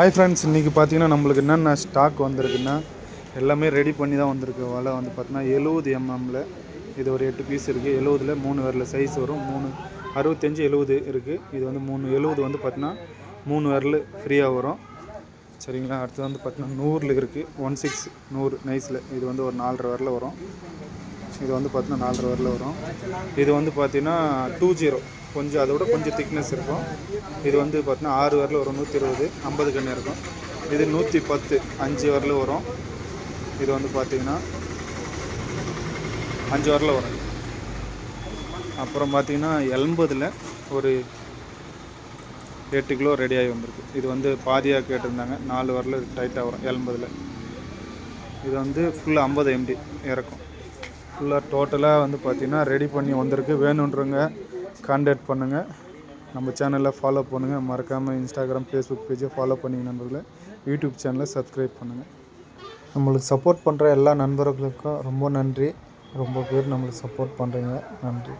Hi friends இன்றைக்கி பார்த்தீங்கன்னா நம்மளுக்கு என்னென்ன ஸ்டாக் வந்திருக்குன்னா எல்லாமே ரெடி பண்ணி தான் வந்திருக்கு. வலை வந்து பார்த்தீங்கன்னா எழுபது எம்எம்மில் இது ஒரு எட்டு பீஸ் இருக்குது எழுபதில் மூணு வரல சைஸ் வரும். மூணு அறுபத்தஞ்சு எழுபது இருக்குது இது வந்து மூணு எழுபது வந்து பார்த்தீங்கன்னா மூணு வரல் ஃப்ரீயாக வரும். சரிங்களா? அடுத்து வந்து பார்த்தீங்கன்னா நூறில் இருக்குது ஒன் சிக்ஸ் நூறு நைஸில் இது வந்து ஒரு நாலரை வரல வரும். இது வந்து பார்த்தீங்கன்னா நாலரை வரல வரும். இது வந்து பார்த்தீங்கன்னா டூ ஜீரோ கொஞ்சம் அதை விட கொஞ்சம் திக்னஸ் இருக்கும். இது வந்து பார்த்தீங்கன்னா ஆறு வரல வரும் நூற்றி இருபது ஐம்பது கண்ணு இருக்கும். இது நூற்றி பத்து அஞ்சு வரல வரும். இது வந்து பார்த்தீங்கன்னா அஞ்சு வரல வரும். அப்புறம் பார்த்தீங்கன்னா எண்பதில் ஒரு எட்டு கிலோ ரெடி ஆகி வந்திருக்கு. இது வந்து பாதியாக கேட்டிருந்தாங்க. நாலு வரல டைட்டாக வரும் எண்பதில். இது வந்து ஃபுல்லாக ஐம்பது எம்டி இறக்கும். ஃபுல்லாக டோட்டலாக வந்து பார்த்திங்கன்னா ரெடி பண்ணி வந்திருக்கு. வேணுன்றவங்க காண்டாக்ட் பண்ணுங்கள் நம்ம சேனலை ஃபாலோ பண்ணுங்கள் மறக்காமல் இன்ஸ்டாகிராம் ஃபேஸ்புக் பேஜை ஃபாலோ பண்ணிங்க நண்பர்களே. யூடியூப் சேனலை சப்ஸ்கிரைப் பண்ணுங்கள் நம்மளுக்கு சப்போர்ட் பண்ணுற எல்லா நண்பர்களுக்கும் ரொம்ப நன்றி. ரொம்ப பேர் நம்மளுக்கு சப்போர்ட் பண்ணுறீங்க நன்றி.